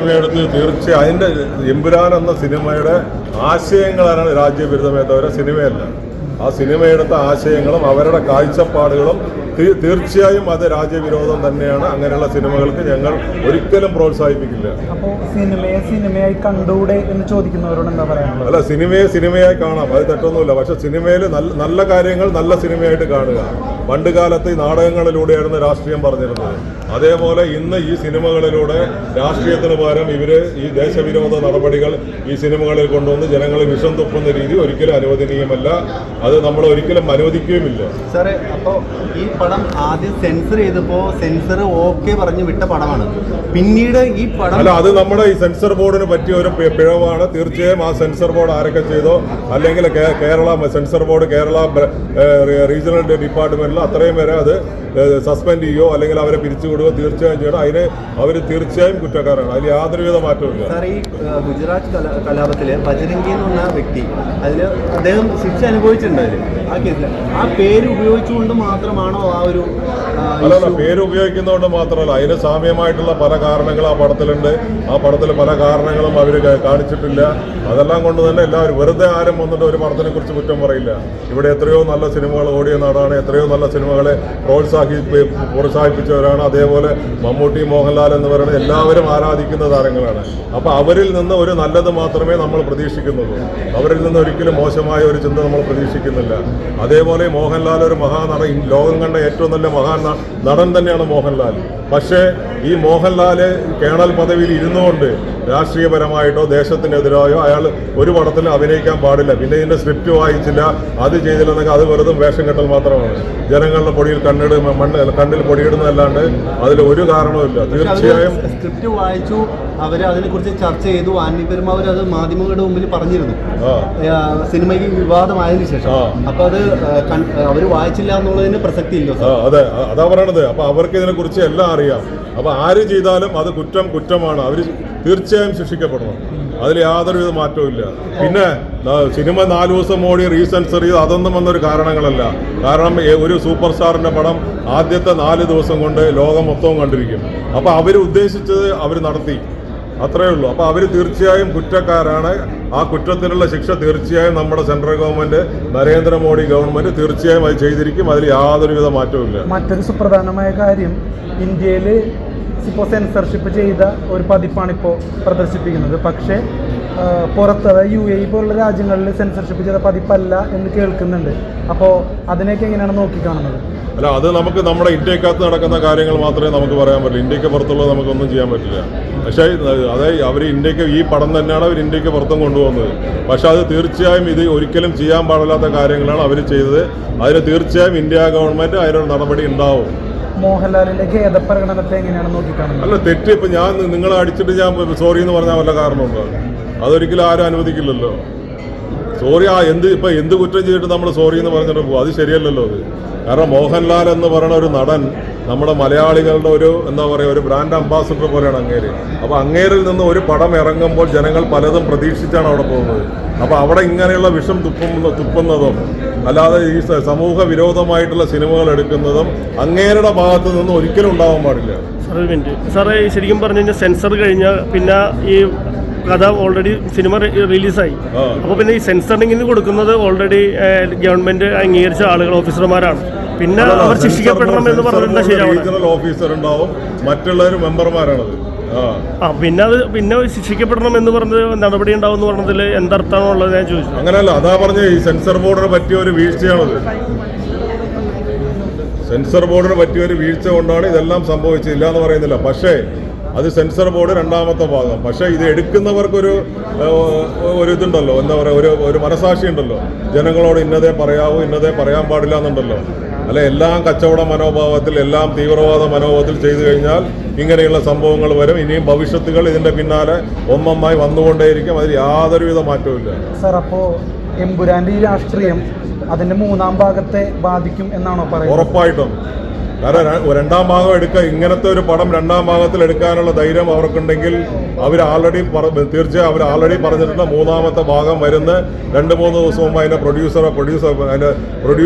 എടുത്ത് തീർച്ചയായും അതിന്റെ എമ്പുരാൻ എന്ന സിനിമയുടെ ആശയങ്ങളാണ് രാജ്യവിരുദ്ധമേ സിനിമയല്ല. ആ സിനിമയെടുത്ത ആശയങ്ങളും അവരുടെ കാഴ്ചപ്പാടുകളും തീർച്ചയായും അത് രാജ്യവിരോധം തന്നെയാണ്. അങ്ങനെയുള്ള സിനിമകൾക്ക് ഞങ്ങൾ ഒരിക്കലും പ്രോത്സാഹിപ്പിക്കില്ല. സിനിമയെ സിനിമയായി കണ്ടൂടെ എന്ന് ചോദിക്കുന്നവരോട് എന്താ പറയാനുള്ളത്? അല്ല സിനിമയെ സിനിമയായി കാണാം. അത് തെറ്റൊന്നുമില്ല. പക്ഷെ സിനിമയിൽ നല്ല നല്ല കാര്യങ്ങൾ നല്ല സിനിമയായിട്ട് കാണുക. പണ്ട് കാലത്ത് ഈ നാടകങ്ങളിലൂടെയായിരുന്നു രാഷ്ട്രീയം പറഞ്ഞിരുന്നത്. അതേപോലെ ഇന്ന് ഈ സിനിമകളിലൂടെ രാഷ്ട്രീയത്തിന് പകരം ഇവർ ഈ ദേശവിരോധ നടപടികൾ ഈ സിനിമകളിൽ കൊണ്ടുവന്ന് ജനങ്ങളെ വിഷം തുപ്പുന്ന രീതി ഒരിക്കലും അനുവദനീയമല്ല. അത് നമ്മൾ ഒരിക്കലും അനുവദിക്കുകയുമില്ല. സാറേ അപ്പോൾ ഈ പടം ആദ്യം സെൻസർ ചെയ്തപ്പോ സെൻസർ ഓക്കെ പറഞ്ഞ് വിട്ട പടമാണ്. പിന്നീട് ഈ പടം അല്ല അത് നമ്മുടെ ഈ സെൻസർ ബോർഡിന് പറ്റിയ ഒരു പിഴവാണ്. തീർച്ചയായും ആ സെൻസർ ബോർഡ് ആരൊക്കെ ചെയ്തോ അല്ലെങ്കിൽ Kerala censor board Kerala regional ഡിപ്പാർട്ട്മെന്റിൽ അത്രയും വരെ അത് സസ്പെൻഡ് ചെയ്യോ അല്ലെങ്കിൽ അവരെ പിരിച്ചുവിടുകയോ തീർച്ചയായും ചെയ്യണം. അതിന് അവർ തീർച്ചയായും കുറ്റക്കാരാണ്. അതിൽ യാതൊരുവിധ മാറ്റവും സാർ ഈ ഗുജറാത്ത് കലാപത്തിലെ ബജരംഗി എന്ന് പറഞ്ഞ വ്യക്തി അതിൽ അദ്ദേഹം ശിക്ഷ അനുഭവിച്ചിട്ടുണ്ട് ആ കേസിൽ ആ പേര് ഉപയോഗിച്ചുകൊണ്ട് മാത്രമാണോ ആ ഒരു ആ, അല്ലല്ല issue? പേര് ഉപയോഗിക്കുന്നതുകൊണ്ട് മാത്രമല്ല അതിന് സാമ്യമായിട്ടുള്ള പല കാരണങ്ങൾ ആ പടത്തിലുണ്ട്. ആ പടത്തിൽ പല കാരണങ്ങളും അവർ കാണിച്ചിട്ടില്ല. അതെല്ലാം കൊണ്ട് തന്നെ എല്ലാവരും വെറുതെ ആരും വന്നിട്ട് ഒരു പടത്തിനെ കുറിച്ച് കുറ്റം പറയില്ല. ഇവിടെ എത്രയോ നല്ല സിനിമകൾ ഓടിയ നാടാണ് എത്രയോ നല്ല സിനിമകളെ പ്രോത്സാഹി പ്രോത്സാഹിപ്പിച്ചവരാണ്. അതേപോലെ മമ്മൂട്ടി മോഹൻലാൽ എന്ന് പറയുന്നത് എല്ലാവരും ആരാധിക്കുന്ന താരങ്ങളാണ്. അപ്പോൾ അവരിൽ നിന്ന് ഒരു നല്ലത് മാത്രമേ നമ്മൾ പ്രതീക്ഷിക്കുന്നുള്ളൂ അവരിൽ നിന്ന് ഒരിക്കലും മോശമായ ഒരു ചിന്ത നമ്മൾ പ്രതീക്ഷിക്കുന്നില്ല. അതേപോലെ മോഹൻലാൽ ഒരു മഹാനട ലോകം കണ്ട ഏറ്റവും നല്ല മഹാ നടൻ തന്നെയാണ് മോഹൻലാൽ. പക്ഷേ ഈ മോഹൻലാൽ കേണൽ പദവിയിൽ ഇരുന്നുകൊണ്ട് രാഷ്ട്രീയപരമായിട്ടോ ദേശത്തിനെതിരായോ അയാൾ ഒരു പടത്തിൽ അഭിനയിക്കാൻ പാടില്ല. പിന്നെ ഇതിന്റെ സ്ക്രിപ്റ്റ് വായിച്ചില്ല അത് ചെയ്തില്ലെന്നൊക്കെ അത് വെറുതെ വേഷം കെട്ടൽ മാത്രമാണ്. ജനങ്ങളുടെ പൊടിയിൽ കണ്ണിട് മണ്ണ് കണ്ണിൽ പൊടിയിടുന്നതല്ലാണ്ട് അതിൽ ഒരു കാരണവുമില്ല തീർച്ചയായും സ്ക്രിപ്റ്റ് വായിച്ചു അവർ അതിനെക്കുറിച്ച് ചർച്ച ചെയ്തു. ആന്റി പെരുമാവർ അത് മാധ്യമങ്ങളുടെ മുമ്പിൽ പറഞ്ഞിരുന്നു. സിനിമയ്ക്ക് വിവാദമായതിനു ശേഷം. അപ്പൊ അത് അവർ വായിച്ചില്ല എന്നുള്ളതിന് പ്രസക്തി ഇല്ല അതെ. അതാ പറയണത്. അപ്പൊ അവർക്ക് ഇതിനെ കുറിച്ച് എല്ലാം അറിയാം. അപ്പൊ ആര് ചെയ്താലും അത് കുറ്റം കുറ്റമാണ്. അവർ തീർച്ചയായും ശിക്ഷിക്കപ്പെടണം അതിൽ യാതൊരുവിധ മാറ്റവും ഇല്ല. പിന്നെ സിനിമ നാല് ദിവസം ഓടി റീസെൻസർ ചെയ്ത് അതൊന്നും വന്നൊരു കാരണങ്ങളല്ല. കാരണം ഒരു സൂപ്പർ സ്റ്റാറിന്റെ പടം ആദ്യത്തെ നാല് ദിവസം കൊണ്ട് ലോകം മൊത്തവും കണ്ടിരിക്കും. അപ്പൊ അവർ ഉദ്ദേശിച്ചത് അവർ നടത്തി. അത്രയേ ഉള്ളൂ. അപ്പോൾ അവർ തീർച്ചയായും കുറ്റക്കാരാണ്. ആ കുറ്റത്തിനുള്ള ശിക്ഷ തീർച്ചയായും നമ്മുടെ സെൻട്രൽ ഗവൺമെന്റ് നരേന്ദ്രമോദി ഗവൺമെന്റ് തീർച്ചയായും അത് ചെയ്തിരിക്കും. അതിൽ യാതൊരുവിധ മാറ്റവും ഇല്ല. മറ്റൊരു സുപ്രധാനമായ കാര്യം ഇന്ത്യയിൽ ഇപ്പോൾ സെൻസർഷിപ്പ് ചെയ്ത ഒരു പതിപ്പാണ് ഇപ്പോൾ പ്രദർശിപ്പിക്കുന്നത്. പക്ഷേ പുറത്ത് അതായത് യു എ പോലുള്ള രാജ്യങ്ങളിൽ സെൻസർഷിപ്പ് ചെയ്ത പതിപ്പല്ല എന്ന് കേൾക്കുന്നുണ്ട്. അപ്പോൾ അതിനെയൊക്കെ എങ്ങനെയാണ് നോക്കിക്കാണുന്നത്? അല്ല അത് നമുക്ക് നമ്മുടെ ഇന്ത്യക്കകത്ത് നടക്കുന്ന കാര്യങ്ങൾ മാത്രമേ നമുക്ക് പറയാൻ പറ്റുള്ളൂ ഇന്ത്യയ്ക്ക് പുറത്തുള്ളത് നമുക്കൊന്നും ചെയ്യാൻ പറ്റില്ല. പക്ഷേ അതായത് അവർ ഇന്ത്യയ്ക്ക് ഈ പടം തന്നെയാണ് അവർ ഇന്ത്യയ്ക്ക് പുറത്തും കൊണ്ടുപോകുന്നത്. പക്ഷേ അത് തീർച്ചയായും ഇത് ഒരിക്കലും ചെയ്യാൻ പാടില്ലാത്ത കാര്യങ്ങളാണ് അവർ ചെയ്തത്. അതിന് തീർച്ചയായും ഇന്ത്യ ഗവൺമെന്റ് അതിനൊരു നടപടി ഉണ്ടാവും. ഖേദപ്രകടനത്തെ എങ്ങനെയാണ് നോക്കിക്കാണുന്നത്? അല്ല തെറ്റ് ഇപ്പൊ ഞാൻ നിങ്ങളെ അടിച്ചിട്ട് ഞാൻ സോറി എന്ന് പറഞ്ഞാൽ വല്ല കാരണമുണ്ടോ? അതൊരിക്കലും ആരും അനുവദിക്കില്ലല്ലോ. സോറി ആ എന്ത് ഇപ്പൊ എന്ത് കുറ്റം ചെയ്തിട്ട് നമ്മൾ സോറി എന്ന് പറഞ്ഞിട്ട് പോകും? അത് ശരിയല്ലല്ലോ അത്. കാരണം മോഹൻലാൽ എന്ന് പറയുന്ന ഒരു നടൻ നമ്മുടെ മലയാളികളുടെ ഒരു എന്താ പറയുക ഒരു ബ്രാൻഡ് അംബാസഡർ പോലെയാണ് അങ്ങേര്. അപ്പോൾ അങ്ങേരിൽ നിന്ന് ഒരു പടം ഇറങ്ങുമ്പോൾ ജനങ്ങൾ പലതും പ്രതീക്ഷിച്ചാണ് അവിടെ പോകുന്നത്. അപ്പോൾ അവിടെ ഇങ്ങനെയുള്ള വിഷം തുപ്പുന്ന തുപ്പുന്നതും അല്ലാതെ ഈ സമൂഹ വിരോധമായിട്ടുള്ള സിനിമകൾ എടുക്കുന്നതും അങ്ങേരുടെ ഭാഗത്ത് നിന്ന് ഒരിക്കലും ഉണ്ടാവാൻ പാടില്ല. സാർ ഒരു മിനിറ്റ് സാറേ ഈ ശരിക്കും പറഞ്ഞു കഴിഞ്ഞാൽ സെൻസർ കഴിഞ്ഞ പിന്നെ ഈ കഥ ഓൾറെഡി സിനിമ റിലീസായി അപ്പോൾ പിന്നെ ഈ സെൻസറിങ്ങിന് കൊടുക്കുന്നത് ഓൾറെഡി ഗവൺമെന്റ് അംഗീകരിച്ച ആളുകൾ ഓഫീസർമാരാണ് പിന്നെ അവർ ശിക്ഷിക്കപ്പെടണം എന്ന് പറഞ്ഞിട്ടുണ്ടെങ്കിൽ ശരിയാവണം. ഓഫീസർ ഉണ്ടാവും. മറ്റുള്ളവർ മെമ്പർമാരാണത്. ആ. പിന്നെ അത് പിന്നെ ശിക്ഷിക്കപ്പെടണം എന്ന് പറഞ്ഞത് നടപടി ഉണ്ടാവും എന്ന് പറഞ്ഞതിൽ എന്തർത്ഥമാണുള്ളത് ഞാൻ ചോദിച്ചു. അങ്ങനല്ല അതാ പറഞ്ഞ ഈ സെൻസർ ബോർഡിന് പറ്റിയ ഒരു വീഴ്ചയാണത്. സെൻസർ ബോർഡിന് പറ്റിയ ഒരു വീഴ്ച കൊണ്ടാണ് ഇതെല്ലാം സംഭവിച്ചില്ല എന്ന് പറയുന്നില്ല. പക്ഷേ അത് സെൻസർ ബോർഡ് രണ്ടാമത്തെ ഭാഗം. പക്ഷേ ഇത് എടുക്കുന്നവർക്കൊരു ഒരു ഇതുണ്ടല്ലോ. എന്താ പറയുക ഒരു ഒരു മനസാക്ഷി ഉണ്ടല്ലോ ജനങ്ങളോട് ഇന്നതേ പറയാവൂ ഇന്നതേ പറയാൻ പാടില്ല എന്നുണ്ടല്ലോ. അല്ല എല്ലാം കച്ചവട മനോഭാവത്തിൽ എല്ലാം തീവ്രവാദ മനോഭാവത്തിൽ ചെയ്തു കഴിഞ്ഞാൽ ഇങ്ങനെയുള്ള സംഭവങ്ങൾ വരും. ഇനിയും ഭവിഷ്യത്തുകൾ ഇതിന്റെ പിന്നാലെ ഒന്നൊന്നായി വന്നുകൊണ്ടേയിരിക്കും. അതിൽ യാതൊരുവിധ മാറ്റവും ഇല്ല. സാർ അപ്പോൾ ഈ രാഷ്ട്രീയം അതിന്റെ മൂന്നാം ഭാഗത്തെ ബാധിക്കും എന്നാണോ പറയുന്നത്? ഉറപ്പായിട്ടും. കാരണം രണ്ടാം ഭാഗം എടുക്കുക ഇങ്ങനത്തെ ഒരു പടം രണ്ടാം ഭാഗത്തിൽ എടുക്കാനുള്ള ധൈര്യം അവർക്കുണ്ടെങ്കിൽ അവർ ആൾറെഡി തീർച്ചയായും അവർ ആൾറെഡി പറഞ്ഞിട്ടുണ്ട് മൂന്നാമത്തെ ഭാഗം വരുന്ന രണ്ട് മൂന്ന് ദിവസം മുമ്പ് അതിന്റെ പ്രൊഡ്യൂസറെ പ്രൊഡ്യൂസർ അതിന്റെ പ്രൊഡ്യൂസർ